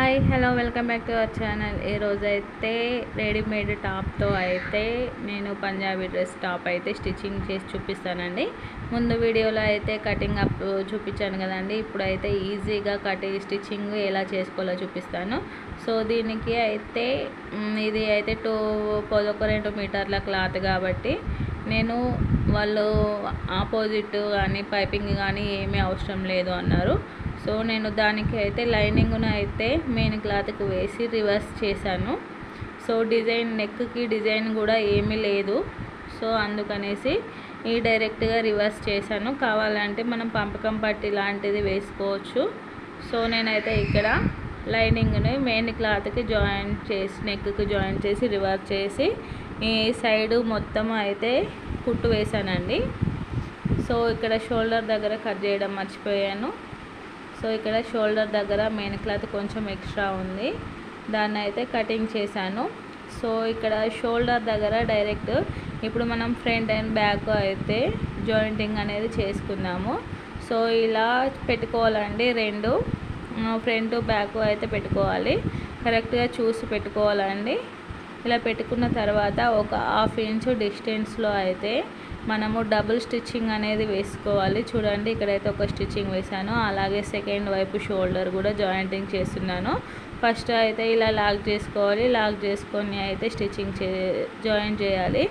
Hi hello welcome back to our channel. ఈరోజు అయితే readymade టాప్తో అయితే నేను పంజాబీ డ్రెస్ టాప్ అయితే స్టిచ్చింగ్ చేసి చూపిస్తానండి. ముందు వీడియోలో అయితే కటింగ్ అప్ చూపించాను కదండి. ఇప్పుడైతే ఈజీగా కటింగ్ స్టిచ్చింగ్ ఎలా చేసుకోవాలో చూపిస్తాను. సో దీనికి అయితే ఇది అయితే టూ పదొక రెండు మీటర్ల క్లాత్ కాబట్టి నేను వాళ్ళు ఆపోజిట్ కానీ పైపింగ్ కానీ ఏమీ అవసరం లేదు అన్నారు. సో నేను దానికి అయితే లైనింగ్ను అయితే మెయిన్ క్లాత్కి వేసి రివర్స్ చేశాను. సో డిజైన్ నెక్కి డిజైన్ కూడా ఏమీ లేదు. సో అందుకనేసి ఈ డైరెక్ట్గా రివర్స్ చేశాను. కావాలంటే మనం పంపకం పట్టి లాంటిది వేసుకోవచ్చు. సో నేనైతే ఇక్కడ లైనింగ్ని మెయిన్ క్లాత్కి జాయిన్ చేసి నెక్కి జాయిన్ చేసి రివర్స్ చేసి ఈ సైడ్ మొత్తం అయితే కుట్టు వేశానండి. సో ఇక్కడ షోల్డర్ దగ్గర కట్ చేయడం మర్చిపోయాను. సో ఇక్కడ షోల్డర్ దగ్గర మెయిన్ క్లాత్ కొంచెం ఎక్స్ట్రా ఉంది. దాన్ని అయితే కటింగ్ చేశాను. సో ఇక్కడ షోల్డర్ దగ్గర డైరెక్ట్ ఇప్పుడు మనం ఫ్రంట్ అండ్ బ్యాక్ అయితే జాయింటింగ్ అనేది చేసుకుందాము. సో ఇలా పెట్టుకోవాలండి రెండు. ఫ్రంట్ బ్యాక్ అయితే పెట్టుకోవాలి. కరెక్ట్గా చూసి పెట్టుకోవాలండి. ఇలా పెట్టుకున్న తర్వాత ఒక హాఫ్ ఇంచ్ డిస్టెన్స్లో అయితే మనము డబుల్ స్టిచ్చింగ్ అనేది వేసుకోవాలి. చూడండి ఇక్కడైతే ఒక స్టిచ్చింగ్ వేసాను అలాగే సెకండ్ వైపు షోల్డర్ కూడా జాయింటింగ్ చేస్తున్నాను. ఫస్ట్ అయితే ఇలా లాక్ చేసుకోవాలి. లాక్ చేసుకొని అయితే స్టిచ్చింగ్ చే జాయిన్ చేయాలి.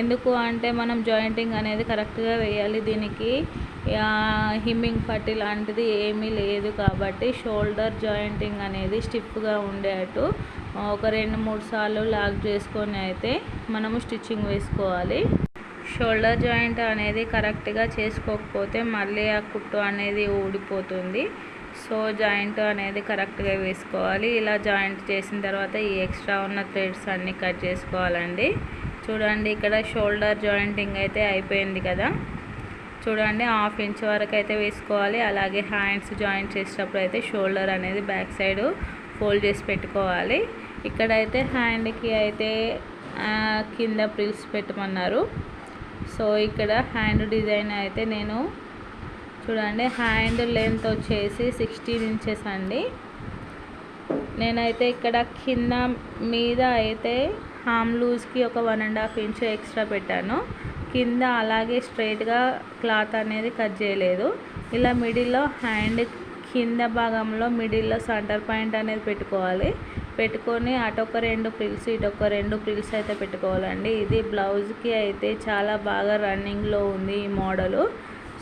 ఎందుకు అంటే మనం జాయింటింగ్ అనేది కరెక్ట్గా వేయాలి. దీనికి హిమ్మింగ్ పట్టి లాంటిది ఏమీ లేదు కాబట్టి షోల్డర్ జాయింటింగ్ అనేది స్టిఫ్గా ఉండేటట్టు ఒక రెండు మూడు సార్లు లాక్ చేసుకొని అయితే మనము స్టిచ్చింగ్ వేసుకోవాలి. షోల్డర్ జాయింట్ అనేది కరెక్ట్గా చేసుకోకపోతే మళ్ళీ ఆ కుట్టు అనేది ఊడిపోతుంది. సో జాయింట్ అనేది కరెక్ట్గా వేసుకోవాలి. ఇలా జాయింట్ చేసిన తర్వాత ఈ ఎక్స్ట్రా ఉన్న థ్రెడ్స్ అన్నీ కట్ చేసుకోవాలండి. చూడండి ఇక్కడ షోల్డర్ జాయింటింగ్ అయితే అయిపోయింది కదా. చూడండి హాఫ్ ఇంచ్ వరకు అయితే వేసుకోవాలి. అలాగే హ్యాండ్స్ జాయింట్ చేసేటప్పుడు అయితే షోల్డర్ అనేది బ్యాక్ సైడ్ ఫోల్డ్ చేసి పెట్టుకోవాలి. ఇక్కడైతే హ్యాండ్కి అయితే కింద ప్రిల్స్ పెట్టమన్నారు. సో ఇక్కడ హ్యాండ్ డిజైన్ అయితే నేను చూడండి హ్యాండ్ లెంత్ వచ్చేసి సిక్స్టీన్ ఇంచెస్ అండి. నేనైతే ఇక్కడ కింద మీద అయితే హామ్ లూజ్కి ఒక one and half inch extra పెట్టాను. కింద అలాగే స్ట్రైట్గా క్లాత్ అనేది కట్ చేయలేదు. ఇలా మిడిల్లో హ్యాండ్ కింద భాగంలో మిడిల్లో సెంటర్ పాయింట్ అనేది పెట్టుకోవాలి. పెట్టుకొని అటొక రెండు ప్రిల్స్ ఇటొక రెండు ప్రిల్స్ అయితే పెట్టుకోవాలండి. ఇది బ్లౌజ్కి అయితే చాలా బాగా రన్నింగ్లో ఉంది ఈ మోడలు.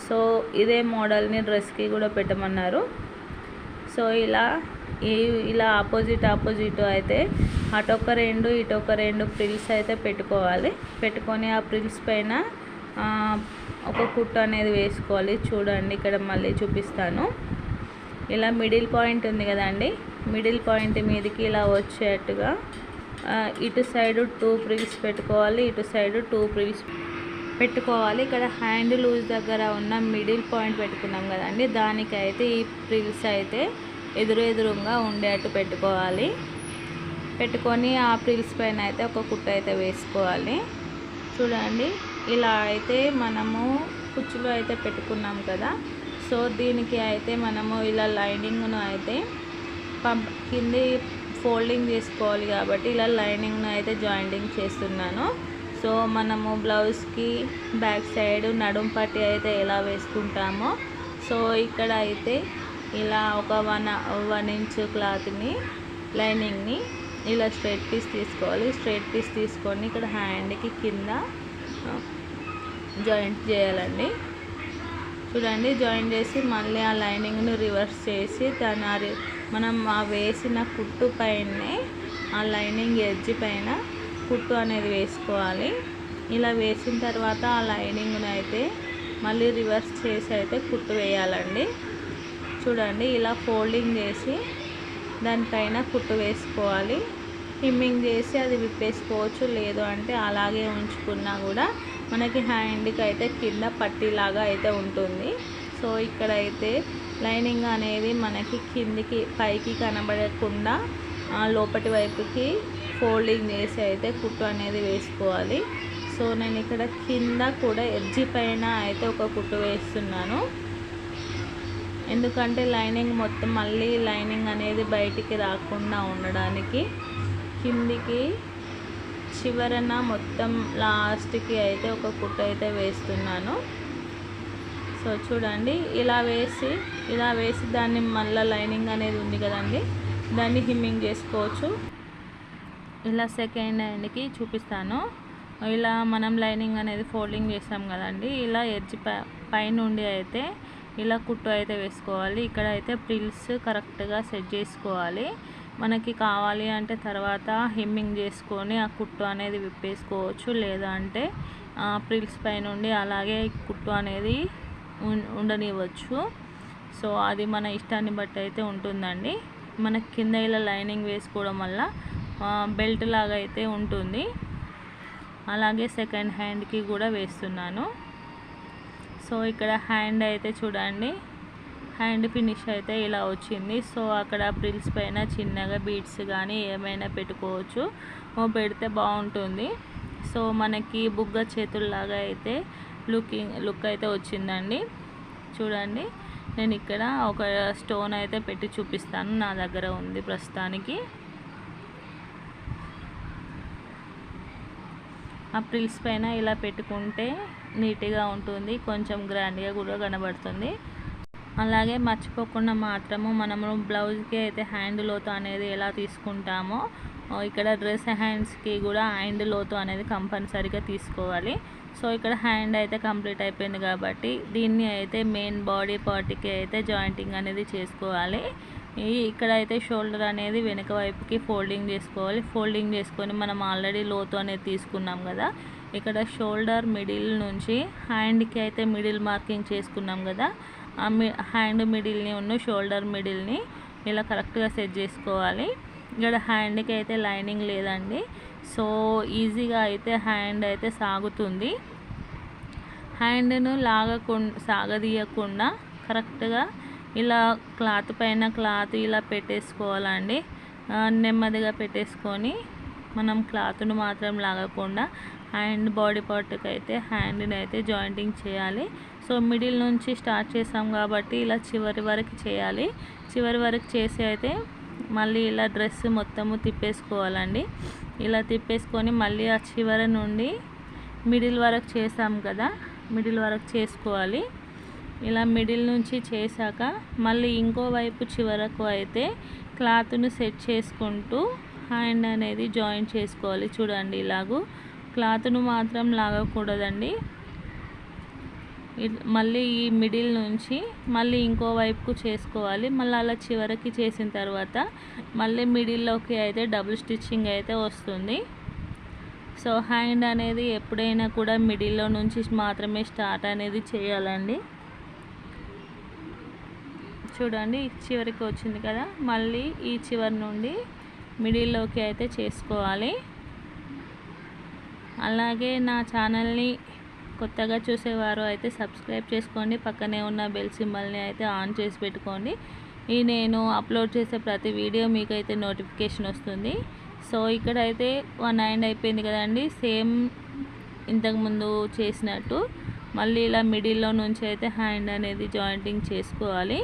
సో ఇదే మోడల్ని డ్రెస్కి కూడా పెట్టమన్నారు. సో ఇలా ఈ ఇలా ఆపోజిట్ ఆపోజిట్ అయితే అటొక రెండు ఇటొక రెండు ప్రిల్స్ అయితే పెట్టుకోవాలి. పెట్టుకొని ఆ ప్రిల్స్ పైన ఒక కుట్టు అనేది వేసుకోవాలి. చూడండి ఇక్కడ మళ్ళీ చూపిస్తాను. ఇలా మిడిల్ పాయింట్ ఉంది కదండి. మిడిల్ పాయింట్ మీదకి ఇలా వచ్చేట్టుగా ఇటు సైడు టూ ప్రిల్స్ పెట్టుకోవాలి ఇటు సైడు టూ ప్రిల్స్ పెట్టుకోవాలి. ఇక్కడ హ్యాండ్ లూజ్ దగ్గర ఉన్న మిడిల్ పాయింట్ పెట్టుకున్నాం కదండి. దానికైతే ఈ ప్రిల్స్ అయితే ఎదురు ఎదురుగా ఉండేట్టు పెట్టుకోవాలి. పెట్టుకొని ఆ ప్రిల్స్ పైన అయితే ఒక కుట్ట అయితే వేసుకోవాలి. చూడండి ఇలా అయితే మనము కుచ్చులు అయితే పెట్టుకున్నాం కదా. సో దీనికి అయితే మనము ఇలా లైనింగ్ను అయితే పంప్ కింది ఫోల్డింగ్ చేసుకోవాలి కాబట్టి ఇలా లైనింగ్ను అయితే జాయింటింగ్ చేస్తున్నాను. సో మనము బ్లౌజ్కి బ్యాక్ సైడ్ నడుం పట్టి అయితే ఎలా వేసుకుంటామో సో ఇక్కడ అయితే ఇలా ఒక వన్ వన్ ఇంచ్ క్లాత్ని లైనింగ్ని ఇలా స్ట్రైట్ పీస్ తీసుకోవాలి. స్ట్రైట్ పీస్ తీసుకొని ఇక్కడ హ్యాండ్కి కింద జాయింట్ చేయాలండి. చూడండి జాయిన్ చేసి మళ్ళీ ఆ లైనింగ్ను రివర్స్ చేసి దాని రి- మనం ఆ వేసిన కుట్టు పైనే ఆ లైనింగ్ ఎడ్జ్ పైన కుట్టు అనేది వేసుకోవాలి. ఇలా వేసిన తర్వాత ఆ లైనింగ్ను అయితే మళ్ళీ రివర్స్ చేసి అయితే కుట్టు వేయాలండి. చూడండి ఇలా ఫోల్డింగ్ చేసి దానిపైన కుట్టు వేసుకోవాలి. హిమ్మింగ్ చేసి అది విప్పేసుకోవచ్చు లేదు అంటే అలాగే ఉంచుకున్నా కూడా మనకి హ్యాండ్కి అయితే కింద పట్టీలాగా అయితే ఉంటుంది. సో ఇక్కడ అయితే లైనింగ్ అనేది మనకి కిందికి పైకి కనబడకుండా లోపటి వైపుకి ఫోల్డింగ్ చేసి అయితే కుట్టు అనేది వేసుకోవాలి. సో నేను ఇక్కడ కింద కూడా ఎడ్జి పైన అయితే ఒక కుట్టు వేస్తున్నాను. ఎందుకంటే లైనింగ్ మొత్తం మళ్ళీ లైనింగ్ అనేది బయటికి రాకుండా ఉండడానికి కిందికి చివరన మొత్తం లాస్ట్కి అయితే ఒక కుట్టు అయితే వేస్తున్నాను. సో చూడండి ఇలా వేసి ఇలా వేసి దాన్ని మళ్ళీ లైనింగ్ అనేది ఉంది కదండి దాన్ని హిమ్మింగ్ చేసుకోవచ్చు. ఇలా సెకండ్ హ్యాండ్కి చూపిస్తాను. ఇలా మనం లైనింగ్ అనేది ఫోల్డింగ్ చేస్తాం కదండి ఇలా ఎడ్జ్ పైనుండి అయితే ఇలా కుట్టు అయితే వేసుకోవాలి. ఇక్కడ అయితే ప్రిల్స్ కరెక్ట్గా సెట్ చేసుకోవాలి. మనకి కావాలి అంటే తర్వాత హెమ్మింగ్ చేసుకొని ఆ కుట్టు అనేది విప్పేసుకోవచ్చు. లేదా అంటే ప్రిల్స్ పైనుండి అలాగే కుట్టు అనేది ఉండనివ్వచ్చు. సో అది మన ఇష్టాన్ని బట్టి అయితే ఉంటుందండి. మన కింద ఇలా లైనింగ్ వేసుకోవడం వల్ల బెల్ట్ లాగా అయితే ఉంటుంది. అలాగే సెకండ్ హ్యాండ్కి కూడా వేస్తున్నాను. సో ఇక్కడ హ్యాండ్ అయితే చూడండి. హ్యాండ్ ఫినిష్ అయితే ఇలా వచ్చింది. సో అక్కడ ప్రిల్స్ పైన చిన్నగా బీడ్స్ కానీ ఏమైనా పెట్టుకోవచ్చు. పెడితే బాగుంటుంది. సో మనకి బుగ్గ చేతుల్లాగా అయితే లుకింగ్ లుక్ అయితే వచ్చిందండి. చూడండి నేను ఇక్కడ ఒక స్టోన్ అయితే పెట్టి చూపిస్తాను నా దగ్గర ఉంది ప్రస్తుతానికి. ఆ ప్రిల్స్ పైన ఇలా పెట్టుకుంటే నీట్గా ఉంటుంది కొంచెం గ్రాండ్గా కూడా కనబడుతుంది. అలాగే మర్చిపోకుండా మాత్రము మనము బ్లౌజ్కి అయితే హ్యాండ్ లోతు అనేది ఎలా తీసుకుంటామో ఇక్కడ డ్రెస్ హ్యాండ్స్కి కూడా హ్యాండ్ లోతు అనేది కంపల్సరీగా తీసుకోవాలి. సో ఇక్కడ హ్యాండ్ అయితే కంప్లీట్ అయిపోయింది కాబట్టి దీన్ని అయితే మెయిన్ బాడీ పార్ట్కి అయితే జాయింటింగ్ అనేది చేసుకోవాలి. ఇక్కడ అయితే షోల్డర్ అనేది వెనుక వైపుకి ఫోల్డింగ్ చేసుకోవాలి. ఫోల్డింగ్ చేసుకొని మనం ఆల్రెడీ లోతు అనేది తీసుకున్నాం కదా. ఇక్కడ షోల్డర్ మిడిల్ నుంచి హ్యాండ్కి అయితే మిడిల్ మార్కింగ్ చేసుకున్నాం కదా. ఆ మి హ్యాండ్ మిడిల్ని ఉన్న షోల్డర్ మిడిల్ని ఇలా కరెక్ట్గా సెట్ చేసుకోవాలి. ఇక్కడ హ్యాండ్కి అయితే లైనింగ్ లేదండి. సో ఈజీగా అయితే హ్యాండ్ అయితే సాగుతుంది. హ్యాండ్ను లాగకుండా సాగదీయకుండా కరెక్ట్గా ఇలా క్లాత్ పైన క్లాత్ ఇలా పెట్టేసుకోవాలండి. నెమ్మదిగా పెట్టేసుకొని మనం క్లాత్ను మాత్రం లాగకుండా హ్యాండ్ బాడీ పార్ట్కి అయితే హ్యాండ్ని అయితే జాయింటింగ్ చేయాలి. సో మిడిల్ నుంచి స్టార్ట్ చేసాం కాబట్టి ఇలా చివరి వరకు చేయాలి. చివరి వరకు చేసి అయితే మళ్ళీ ఇలా డ్రెస్ మొత్తము తిప్పేసుకోవాలండి. ఇలా తిప్పేసుకొని మళ్ళీ ఆ చివర నుండి మిడిల్ వరకు చేసాం కదా మిడిల్ వరకు చేసుకోవాలి. ఇలా మిడిల్ నుంచి చేశాక మళ్ళీ ఇంకో వైపు చివరకు అయితే క్లాత్ను సెట్ చేసుకుంటూ హ్యాండ్ అనేది జాయిన్ చేసుకోవాలి. చూడండి ఇలాగూ క్లాత్ను మాత్రం లాగకూడదండి. మళ్ళీ ఈ మిడిల్ నుంచి మళ్ళీ ఇంకో వైపుకు చేసుకోవాలి. మళ్ళీ అలా చివరికి చేసిన తర్వాత మళ్ళీ మిడిల్లోకి అయితే డబుల్ స్టిచ్చింగ్ అయితే వస్తుంది. సో హ్యాండ్ అనేది ఎప్పుడైనా కూడా మిడిల్లో నుంచి మాత్రమే స్టార్ట్ అనేది చేయాలండి. చూడండి చివరికి వచ్చింది కదా. మళ్ళీ ఈ చివరి నుండి మిడిల్లోకి అయితే చేసుకోవాలి. అలాగే నా ఛానల్ని కొత్తగా చూసేవారు అయితే సబ్స్క్రైబ్ చేసుకోండి. పక్కనే ఉన్న బెల్ సింబల్ని అయితే ఆన్ చేసి పెట్టుకోండి. ఈ నేను అప్లోడ్ చేసే ప్రతి వీడియో మీకైతే నోటిఫికేషన్ వస్తుంది. సో ఇక్కడ అయితే వన్ హ్యాండ్ అయిపోయింది కదండి. సేమ్ ఇంతకుముందు చేసినట్టు. మళ్ళీ ఇలా మిడిల్లో నుంచి అయితే హ్యాండ్ అనేది జాయింటింగ్ చేసుకోవాలి.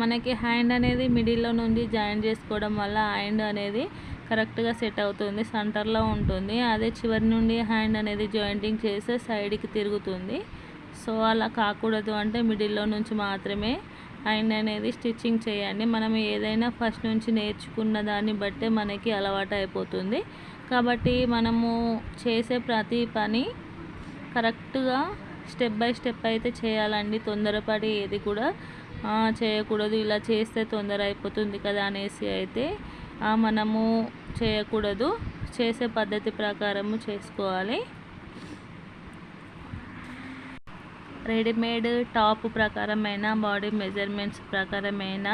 మనకి హ్యాండ్ అనేది మిడిల్లో నుండి జాయిన్ చేసుకోవడం వల్ల హ్యాండ్ అనేది కరెక్ట్గా సెట్ అవుతుంది సెంటర్లో ఉంటుంది. అదే చివరి నుండి హ్యాండ్ అనేది జాయింటింగ్ చేస్తే సైడ్కి తిరుగుతుంది. సో అలా కాకూడదు అంటే మిడిల్లో నుంచి మాత్రమే హ్యాండ్ అనేది స్టిచ్చింగ్ చేయండి. మనం ఏదైనా ఫస్ట్ నుంచి నేర్చుకున్న దాన్ని బట్టే మనకి అలవాటు అయిపోతుంది. కాబట్టి మనము చేసే ప్రతి పని కరెక్ట్గా స్టెప్ బై స్టెప్ అయితే చేయాలండి. తొందరపడి ఏది కూడా చేయకూడదు. ఇలా చేస్తే తొందర అయిపోతుంది కదా అనేసి అయితే మనము చేయకూడదు. చేసే పద్ధతి ప్రకారము చేసుకోవాలి. రెడీమేడ్ టాప్ ప్రకారమైన బాడీ మెజర్మెంట్స్ ప్రకారమైన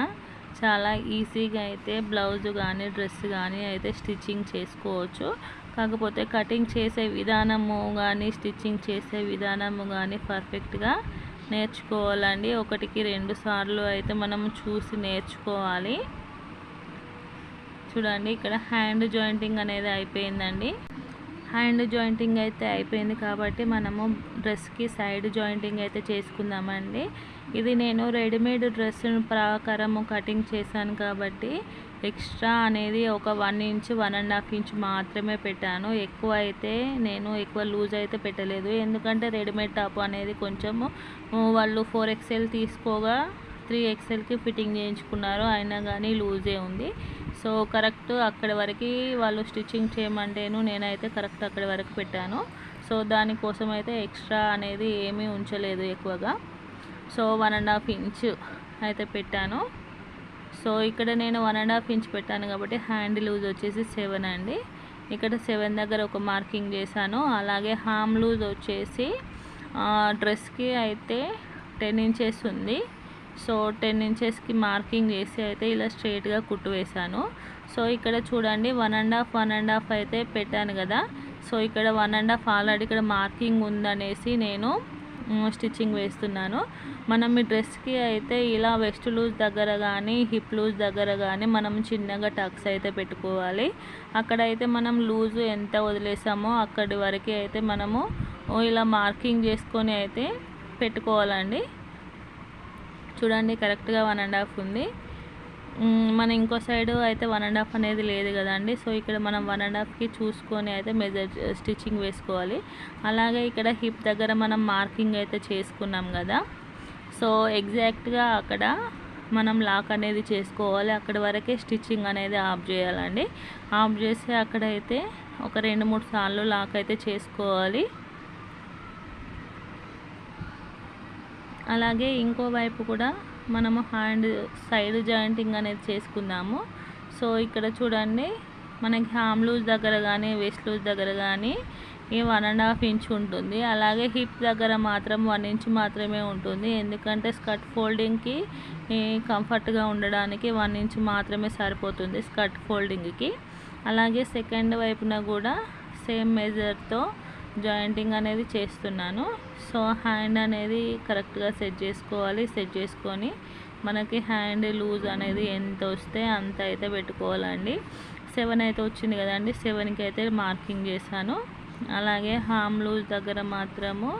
చాలా ఈజీగా అయితే బ్లౌజ్ కానీ డ్రెస్ కానీ అయితే స్టిచ్చింగ్ చేసుకోవచ్చు. కాకపోతే కటింగ్ చేసే విధానము కానీ స్టిచ్చింగ్ చేసే విధానము కానీ పర్ఫెక్ట్గా నేర్చుకోవాలండి. ఒకటికి రెండు సార్లు అయితే మనం చూసి నేర్చుకోవాలి. చూడండి ఇక్కడ హ్యాండ్ జాయింటింగ్ అనేది అయిపోయిందండి. హ్యాండ్ జాయింటింగ్ అయితే అయిపోయింది కాబట్టి మనము డ్రెస్కి సైడ్ జాయింటింగ్ అయితే చేసుకుందామండి. ఇది నేను రెడీమేడ్ డ్రెస్ ప్రకారము కటింగ్ చేశాను కాబట్టి ఎక్స్ట్రా అనేది ఒక one inch one and half inch మాత్రమే పెట్టాను. ఎక్కువ అయితే నేను ఎక్కువ లూజ్ అయితే పెట్టలేదు. ఎందుకంటే రెడీమేడ్ టాప్ అనేది కొంచెము వాళ్ళు ఫోర్ ఎక్స్ఎల్ తీసుకోగా త్రీ ఎక్స్ఎల్కి ఫిట్టింగ్ చేయించుకున్నారు. అయినా కానీ లూజే ఉంది. సో కరెక్ట్ అక్కడి వరకు వాళ్ళు స్టిచ్చింగ్ చేయమంటేను నేనైతే కరెక్ట్ అక్కడి వరకు పెట్టాను. సో దానికోసం అయితే ఎక్స్ట్రా అనేది ఏమీ ఉంచలేదు ఎక్కువగా. So one and half inch అయితే పెట్టాను. సో ఇక్కడ నేను వన్ అండ్ హాఫ్ ఇంచ్ పెట్టాను కాబట్టి హ్యాండ్ లూజ్ వచ్చేసి సెవెన్ అండి. ఇక్కడ సెవెన్ దగ్గర ఒక మార్కింగ్ చేశాను. అలాగే హామ్ లూజ్ వచ్చేసి డ్రెస్కి అయితే టెన్ ఇంచెస్ ఉంది. సో టెన్ ఇంచెస్కి మార్కింగ్ చేసి అయితే ఇలా స్ట్రైట్గా కుట్టు వేశాను. సో ఇక్కడ చూడండి one and half one and half అయితే పెట్టాను కదా. సో ఇక్కడ వన్ అండ్ హాఫ్ ఆల్రెడీ ఇక్కడ మార్కింగ్ ఉందనేసి నేను స్టిచ్చింగ్ వేస్తున్నాను. మనం ఈ డ్రెస్కి అయితే ఇలా వెస్ట్ లూజ్ దగ్గర కానీ హిప్ లూజ్ దగ్గర కానీ మనం చిన్నగా టక్స్ అయితే పెట్టుకోవాలి. అక్కడైతే మనం లూజ్ ఎంత వదిలేసామో అక్కడి వరకు అయితే మనము ఇలా మార్కింగ్ చేసుకొని అయితే పెట్టుకోవాలండి. చూడండి కరెక్ట్గా వన్ అండ్ హాఫ్ ఉంది. మన ఇంకో సైడ్ అయితే వన్ అండ్ హాఫ్ అనేది లేదు కదండి. సో ఇక్కడ మనం వన్ అండ్ హాఫ్కి చూసుకొని అయితే మెజర్ స్టిచ్చింగ్ వేసుకోవాలి. అలాగే ఇక్కడ హిప్ దగ్గర మనం మార్కింగ్ అయితే చేసుకున్నాం కదా. సో ఎగ్జాక్ట్గా అక్కడ మనం లాక్ అనేది చేసుకోవాలి. అక్కడ వరకే స్టిచ్చింగ్ అనేది ఆఫ్ చేయాలండి. ఆఫ్ చేసి అక్కడైతే ఒక రెండు మూడు సార్లు లాక్ అయితే చేసుకోవాలి. అలాగే ఇంకో వైపు కూడా మనము హ్యాండ్ సైడ్ జాయింటింగ్ అనేది చేసుకుందాము. సో ఇక్కడ చూడండి మనకి హామ్ లూజ్ దగ్గర కానీ వెస్ట్ లూజ్ దగ్గర కానీ ఈ వన్ అండ్ హాఫ్ ఇంచ్ ఉంటుంది. అలాగే హిప్ దగ్గర మాత్రం వన్ ఇంచ్ మాత్రమే ఉంటుంది. ఎందుకంటే స్కర్ట్ ఫోల్డింగ్కి కంఫర్ట్గా ఉండడానికి వన్ ఇంచ్ మాత్రమే సరిపోతుంది స్కర్ట్ ఫోల్డింగ్కి అలాగే సెకండ్ వైపున కూడా సేమ్ మెజర్తో జాయింటింగ్ అనేది చేస్తున్నాను. సో హ్యాండ్ అనేది కరెక్ట్గా సెట్ చేసుకోవాలి. సెట్ చేసుకొని మనకి హ్యాండ్ లూజ్ అనేది ఎంత వస్తే అంత అయితే పెట్టుకోవాలండి. సెవెన్ అయితే వచ్చింది కదండి. సెవెన్కి అయితే మార్కింగ్ చేశాను. అలాగే హామ్ లూజ్ దగ్గర మాత్రము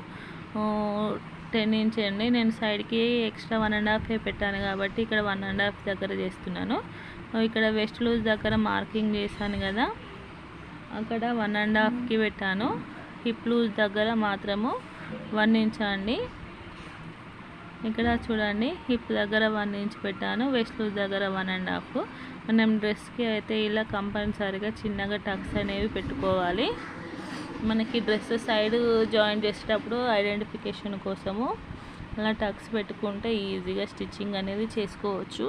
టెన్ ఇంచ్ అండి. నేను సైడ్కి ఎక్స్ట్రా వన్ అండ్ హాఫ్ పెట్టాను కాబట్టి ఇక్కడ వన్ అండ్ హాఫ్ దగ్గర చేస్తున్నాను. ఇక్కడ వెస్ట్ లూజ్ దగ్గర మార్కింగ్ చేశాను కదా. అక్కడ వన్ అండ్ హాఫ్కి పెట్టాను. హిప్ లూజ్ దగ్గర మాత్రము వన్ ఇంచ్ అండి ఇక్కడ చూడండి హిప్ దగ్గర వన్ ఇంచ్ పెట్టాను వెస్ట్ లూజ్ దగ్గర వన్ అండ్ హాఫ్. మనం డ్రెస్కి అయితే ఇలా కంపల్సరీగా చిన్నగా టక్స్ అనేవి పెట్టుకోవాలి. మనకి డ్రెస్ సైడ్ జాయిన్ చేసేటప్పుడు ఐడెంటిఫికేషన్ కోసము అలా టక్స్ పెట్టుకుంటే ఈజీగా స్టిచ్చింగ్ అనేది చేసుకోవచ్చు.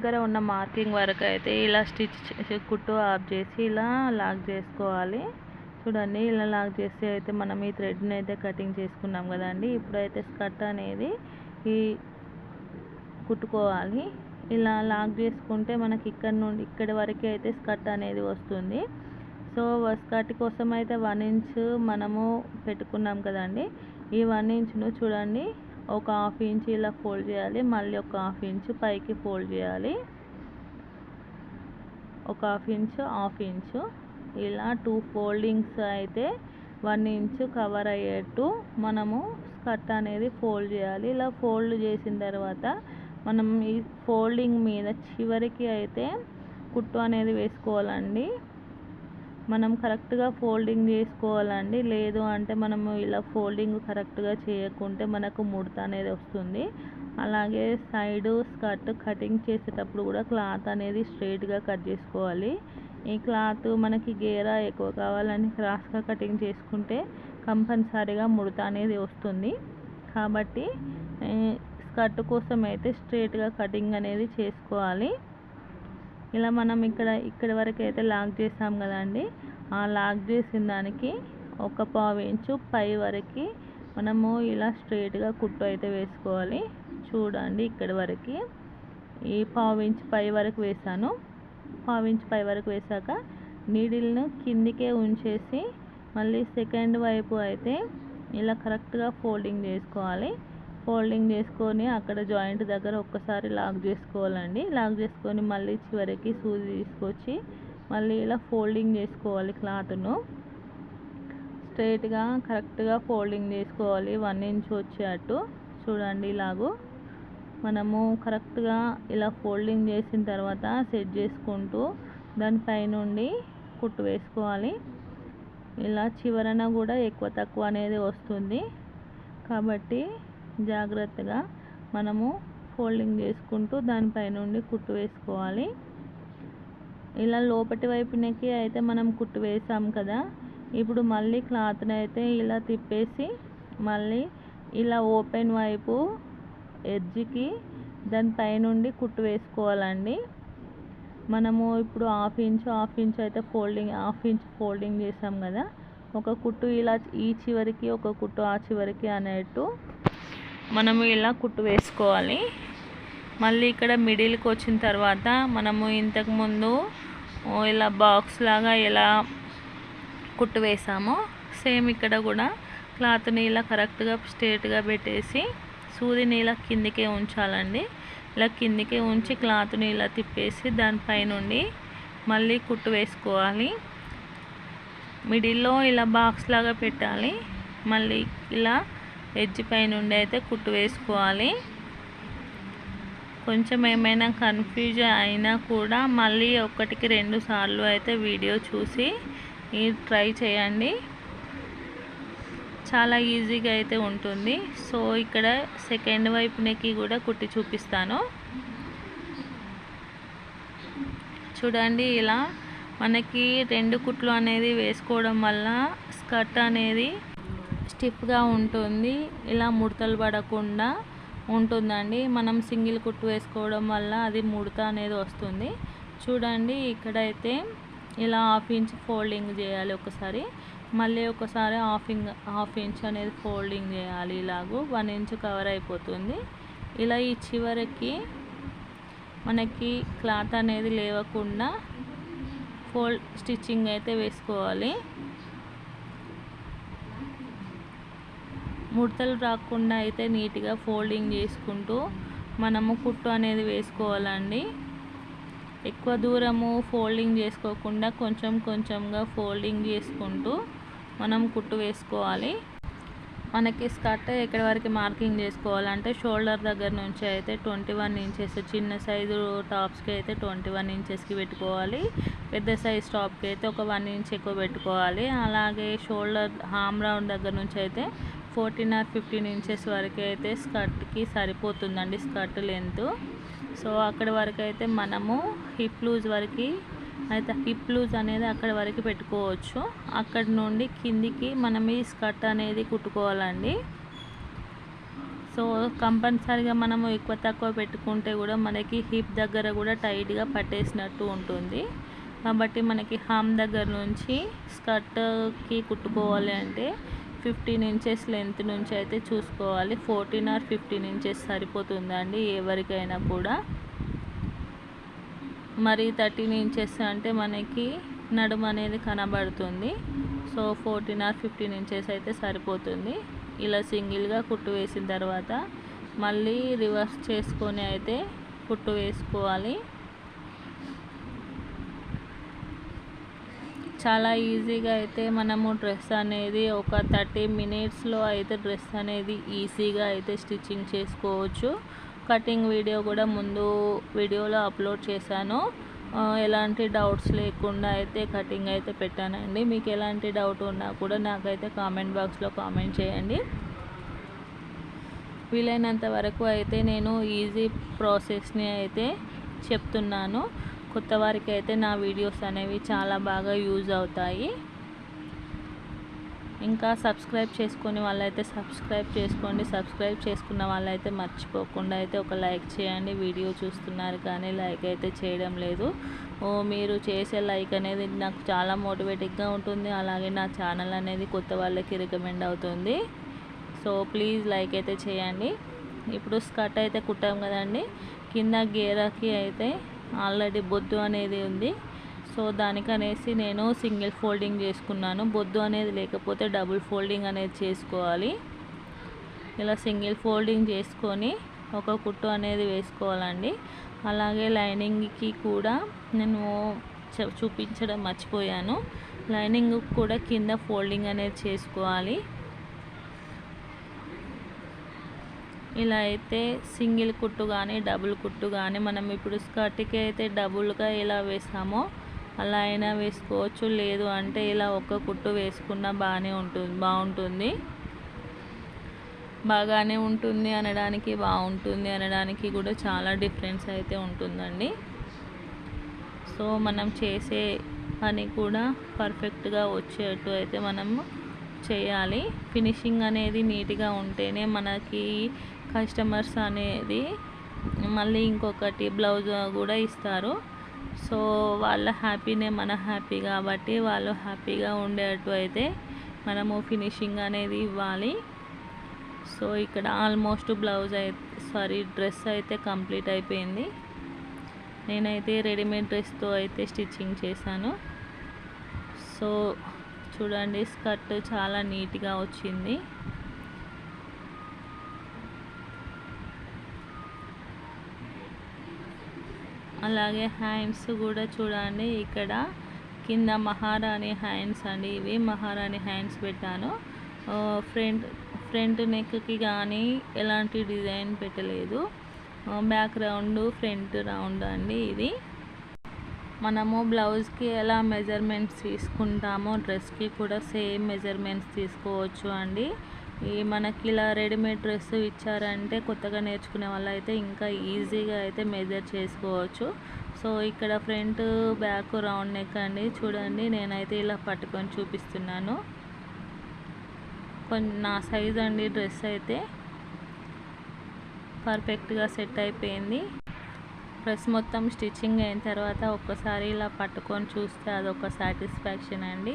దగ్గర ఉన్న మార్కింగ్ వరకు అయితే ఇలా స్టిచ్ కుట్టు ఆఫ్ చేసి ఇలా లాక్ చేసుకోవాలి. చూడండి ఇలా లాక్ చేసి అయితే మనం ఈ థ్రెడ్ని అయితే కటింగ్ చేసుకున్నాం కదండి. ఇప్పుడైతే స్కర్ట్ అనేది ఈ కుట్టుకోవాలి. ఇలా లాక్ చేసుకుంటే మనకి ఇక్కడ నుండి ఇక్కడి వరకు అయితే స్కర్ట్ అనేది వస్తుంది. సో స్కర్ట్ కోసం అయితే వన్ ఇంచ్ మనము పెట్టుకున్నాం కదండి. ఈ వన్ ఇంచ్ను చూడండి ఒక హాఫ్ ఇంచ్ ఇలా ఫోల్డ్ చేయాలి. మళ్ళీ ఒక హాఫ్ ఇంచ్ పైకి ఫోల్డ్ చేయాలి. ఒక హాఫ్ ఇంచ్ హాఫ్ ఇంచ్ ఇలా టూ ఫోల్డింగ్స్ అయితే వన్ ఇంచ్ కవర్ అయ్యేట్టు మనము స్కర్ట్ అనేది ఫోల్డ్ చేయాలి. ఇలా ఫోల్డ్ చేసిన తర్వాత మనం ఈ ఫోల్డింగ్ మీద చివరికి అయితే కుట్టు అనేది వేసుకోవాలండి. మనం కరెక్ట్గా ఫోల్డింగ్ చేసుకోవాలండి. లేదు అంటే మనము ఇలా ఫోల్డింగ్ కరెక్ట్గా చేయకుంటే మనకు ముడత అనేది వస్తుంది. అలాగే సైడ్ స్కర్ట్ కటింగ్ చేసేటప్పుడు కూడా క్లాత్ అనేది స్ట్రైట్గా కట్ చేసుకోవాలి. ఈ క్లాత్ మనకి గేరా ఎక్కువ కావాలని క్రాస్గా కటింగ్ చేసుకుంటే కంపల్సరీగా ముడత అనేది వస్తుంది. కాబట్టి స్కర్ట్ కోసం అయితే స్ట్రైట్గా కటింగ్ అనేది చేసుకోవాలి. ఇలా మనం ఇక్కడ ఇక్కడ వరకు అయితే లాక్ చేసాం కదండి. ఆ లాక్ చేసిన దానికి ఒక పావు ఇంచు పై వరకు మనము ఇలా స్ట్రైట్గా కుట్టు అయితే వేసుకోవాలి. చూడండి ఇక్కడ వరకు. ఈ పావు ఇంచు పై వరకు వేసాను. పావు ఇంచు పై వరకు వేసాక నీడిల్ను కిందికే ఉంచేసి మళ్ళీ సెకండ్ వైపు అయితే ఇలా కరెక్ట్గా ఫోల్డింగ్ చేసుకోవాలి. ఫోల్డింగ్ చేసుకొని అక్కడ జాయింట్ దగ్గర ఒక్కసారి లాక్ చేసుకోవాలండి. లాక్ చేసుకొని మళ్ళీ చివరికి సూది తీసుకొచ్చి మళ్ళీ ఇలా ఫోల్డింగ్ చేసుకోవాలి క్లాత్ను. స్ట్రైట్గా కరెక్ట్గా ఫోల్డింగ్ చేసుకోవాలి. వన్ ఇంచ్ వచ్చేటట్టు చూడండి ఇలాగూ. మనము కరెక్ట్గా ఇలా ఫోల్డింగ్ చేసిన తర్వాత సెట్ చేసుకుంటూ దానిపై నుండి కుట్టు వేసుకోవాలి. ఇలా చివరన కూడా ఎక్కువ తక్కువ అనేది వస్తుంది. కాబట్టి జాగ్రత్తగా మనము ఫోల్డింగ్ చేసుకుంటూ దానిపై నుండి కుట్టు వేసుకోవాలి. ఇలా లోపటి వైపునకి అయితే మనం కుట్టు వేసాం కదా ఇప్పుడు మళ్ళీ క్లాత్ని అయితే ఇలా తిప్పేసి మళ్ళీ ఇలా ఓపెన్ వైపు ఎడ్జ్కి దానిపై నుండి కుట్టు వేసుకోవాలండి. మనము ఇప్పుడు హాఫ్ ఇంచ్ హాఫ్ ఇంచ్ అయితే ఫోల్డింగ్ హాఫ్ ఇంచ్ ఫోల్డింగ్ చేసాం కదా ఒక కుట్టు ఇలా ఈ చివరికి ఒక కుట్టు ఆ చివరికి అనేట్టు మనము ఇలా కుట్టు వేసుకోవాలి. మళ్ళీ ఇక్కడ మిడిల్కి వచ్చిన తర్వాత మనము ఇంతకుముందు ఇలా బాక్స్ లాగా ఎలా కుట్టు వేసామో సేమ్ ఇక్కడ కూడా క్లాత్ని ఇలా కరెక్ట్గా స్ట్రేట్గా పెట్టేసి సూదిని ఇలా కిందికే ఉంచాలండి. ఇలా కిందికే ఉంచి క్లాత్ని ఇలా తిప్పేసి దానిపైనుండి మళ్ళీ కుట్టు వేసుకోవాలి. మిడిల్లో ఇలా బాక్స్ లాగా పెట్టాలి. మళ్ళీ ఇలా ఎడ్జ్ పై నుండి అయితే కుట్టు వేసుకోవాలి. కొంచెం ఏమైనా కన్ఫ్యూజ్ అయినా కూడా మళ్ళీ ఒకటికి రెండు సార్లు అయితే వీడియో చూసి ట్రై చేయండి. చాలా ఈజీగా అయితే ఉంటుంది. సో ఇక్కడ సెకండ్ వైపునకి కూడా కుట్టి చూపిస్తాను. చూడండి ఇలా మనకి రెండు కుట్లు అనేది వేసుకోవడం వల్ల స్కర్ట్ అనేది స్టిఫ్గా ఉంటుంది. ఇలా ముడతలు పడకుండా ఉంటుందండి. మనం సింగిల్ కుట్టు వేసుకోవడం వల్ల అది ముడత అనేది వస్తుంది. చూడండి ఇక్కడైతే ఇలా హాఫ్ ఇంచ్ ఫోల్డింగ్ చేయాలి ఒకసారి. మళ్ళీ ఒకసారి హాఫ్ ఇంగ్ హాఫ్ ఇంచ్ అనేది ఫోల్డింగ్ చేయాలి ఇలాగూ. వన్ ఇంచ్ కవర్ అయిపోతుంది. ఇలా ఈ చివరికి మనకి క్లాత్ అనేది లేవకుండా ఫోల్డ్ స్టిచ్చింగ్ అయితే వేసుకోవాలి. ముడతలు రాకుండా అయితే నీట్గా ఫోల్డింగ్ చేసుకుంటూ మనము కుట్టు అనేది వేసుకోవాలండి. ఎక్కువ దూరము ఫోల్డింగ్ చేసుకోకుండా కొంచెం కొంచెంగా ఫోల్డింగ్ చేసుకుంటూ మనం కుట్టు వేసుకోవాలి. మనకి స్కర్ట్ ఎక్కడి వరకు మార్కింగ్ చేసుకోవాలంటే షోల్డర్ దగ్గర నుంచి అయితే ట్వంటీ వన్ ఇంచెస్ చిన్న సైజు టాప్స్కి అయితే ట్వంటీ వన్ ఇంచెస్కి పెట్టుకోవాలి. పెద్ద సైజ్ టాప్కి అయితే ఒక వన్ ఇంచ్ ఎక్కువ పెట్టుకోవాలి. అలాగే షోల్డర్ హామ్ రౌండ్ దగ్గర నుంచి అయితే ఫోర్టీన్ ఆర్ ఫిఫ్టీన్ ఇంచెస్ వరకు అయితే స్కర్ట్కి సరిపోతుందండి స్కర్ట్ లెంత్. సో అక్కడి వరకు అయితే మనము హిప్ లూజ్ వరకు అయితే హిప్ లూజ్ అనేది అక్కడ వరకు పెట్టుకోవచ్చు. అక్కడి నుండి కిందికి మనం ఈ స్కర్ట్ అనేది కుట్టుకోవాలండి. సో కంపల్సరీగా మనము ఎక్కువ తక్కువ పెట్టుకుంటే కూడా మనకి హిప్ దగ్గర కూడా టైట్గా పట్టేసినట్టు ఉంటుంది. కాబట్టి మనకి హామ్ దగ్గర నుంచి స్కర్ట్కి కుట్టుకోవాలి అంటే ఫిఫ్టీన్ ఇంచెస్ లెంత్ నుంచి అయితే చూసుకోవాలి. ఫోర్టీన్ ఆర్ ఫిఫ్టీన్ ఇంచెస్ సరిపోతుందండి ఎవరికైనా కూడా. మరి థర్టీన్ ఇంచెస్ అంటే మనకి నడుము అనేది కనబడుతుంది. So fourteen or fifteen inches అయితే సరిపోతుంది. ఇలా సింగిల్గా కుట్టు వేసిన తర్వాత మళ్ళీ రివర్స్ చేసుకొని అయితే కుట్టు వేసుకోవాలి. చాలా ఈజీగా అయితే మనము డ్రెస్ అనేది ఒక థర్టీ మినిట్స్లో అయితే డ్రెస్ అనేది ఈజీగా అయితే స్టిచ్చింగ్ చేసుకోవచ్చు. కటింగ్ వీడియో కూడా ముందు వీడియోలో అప్లోడ్ చేశాను. ఎలాంటి డౌట్స్ లేకుండా అయితే కటింగ్ అయితే పెట్టానండి. మీకు ఎలాంటి డౌట్ ఉన్నా కూడా నాకైతే కామెంట్ బాక్స్లో కామెంట్ చేయండి. వీలైనంత వరకు అయితే నేను ఈజీ ప్రాసెస్ని అయితే చెప్తున్నాను. కొత్త వారికి అయితే నా వీడియోస్ అనేవి చాలా బాగా యూజ్ అవుతాయి. ఇంకా సబ్స్క్రైబ్ చేసుకునే వాళ్ళైతే సబ్స్క్రైబ్ చేసుకోండి. సబ్స్క్రైబ్ చేసుకున్న వాళ్ళైతే మర్చిపోకుండా అయితే ఒక లైక్ చేయండి. వీడియో చూస్తున్నారు కానీ లైక్ అయితే చేయడం లేదు. ఓ మీరు చేసే లైక్ అనేది నాకు చాలా మోటివేటింగ్గా ఉంటుంది. అలాగే నా ఛానల్ అనేది కొత్త వాళ్ళకి రికమెండ్ అవుతుంది. సో ప్లీజ్ లైక్ అయితే చేయండి. ఇప్పుడు స్కర్ట్ అయితే కుట్టాం కదండి. కింద గేరాకి అయితే ఆల్రెడీ బొద్దు అనేది ఉంది. సో దానికనేసి నేను సింగిల్ ఫోల్డింగ్ చేసుకున్నాను. బొద్దు అనేది లేకపోతే డబుల్ ఫోల్డింగ్ అనేది చేసుకోవాలి. ఇలా సింగిల్ ఫోల్డింగ్ చేసుకొని ఒక కుట్టు అనేది వేసుకోవాలండి. అలాగే లైనింగ్కి కూడా నేను చూపించడం మర్చిపోయాను. లైనింగ్ కూడా కింద ఫోల్డింగ్ అనేది చేసుకోవాలి. ఇలా అయితే సింగిల్ కుట్టు కానీ డబుల్ కుట్టు కానీ మనం ఇప్పుడు స్కర్ట్కి అయితే డబుల్గా ఎలా వేసామో అలా అయినా వేసుకోవచ్చు. లేదు అంటే ఇలా ఒక్క కుట్టు వేసుకున్నా బాగానే ఉంటుంది బాగుంటుంది. బాగానే ఉంటుంది అనడానికి బాగుంటుంది అనడానికి కూడా చాలా డిఫరెన్స్ అయితే ఉంటుందండి. సో మనం చేసే పని కూడా పర్ఫెక్ట్గా వచ్చేట్టు అయితే మనము చేయాలి. ఫినిషింగ్ అనేది నీట్గా ఉంటేనే మనకి కస్టమర్స్ అనేది మళ్ళీ ఇంకొకటి బ్లౌజ్ కూడా ఇస్తారు. సో వాళ్ళ హ్యాపీనే మన హ్యాపీ కాబట్టి వాళ్ళు హ్యాపీగా ఉండేటట్టు అయితే మనము ఫినిషింగ్ అనేది ఇవ్వాలి. సో ఇక్కడ ఆల్మోస్ట్ బ్లౌజ్ అయితే సారీ డ్రెస్ అయితే కంప్లీట్ అయిపోయింది. నేనైతే రెడీమేడ్ డ్రెస్తో అయితే స్టిచ్చింగ్ చేశాను. సో చూడండి స్కర్ట్ చాలా నీట్గా వచ్చింది. అలాగే హ్యాండ్స్ కూడా చూడండి ఇక్కడ కింద మహారాణి హ్యాండ్స్ అండి ఇవి. మహారాణి హ్యాండ్స్ పెట్టాను. ఫ్రంట్ ఫ్రంట్ నెక్కి కానీ ఎలాంటి డిజైన్ పెట్టలేదు. బ్యాక్ రౌండ్ ఫ్రంట్ రౌండ్ అండి ఇది. మనము బ్లౌజ్కి ఎలా మెజర్మెంట్స్ తీసుకుంటామో డ్రెస్కి కూడా సేమ్ మెజర్మెంట్స్ తీసుకోవచ్చు అండి. ఈ మనకి ఇలా రెడీమేడ్ డ్రెస్ ఇచ్చారంటే కొత్తగా నేర్చుకునే వాళ్ళు అయితే ఇంకా ఈజీగా అయితే మెజర్ చేసుకోవచ్చు. సో ఇక్కడ ఫ్రంట్ బ్యాక్ రౌండ్ నెక్ అండి. చూడండి నేనైతే ఇలా పట్టుకొని చూపిస్తున్నాను. కొన్ని నా సైజ్ అండి డ్రెస్ అయితే. పర్ఫెక్ట్గా సెట్ అయిపోయింది. డ్రెస్ మొత్తం స్టిచ్చింగ్ అయిన తర్వాత ఒక్కసారి ఇలా పట్టుకొని చూస్తే అదొక సాటిస్ఫాక్షన్ అండి.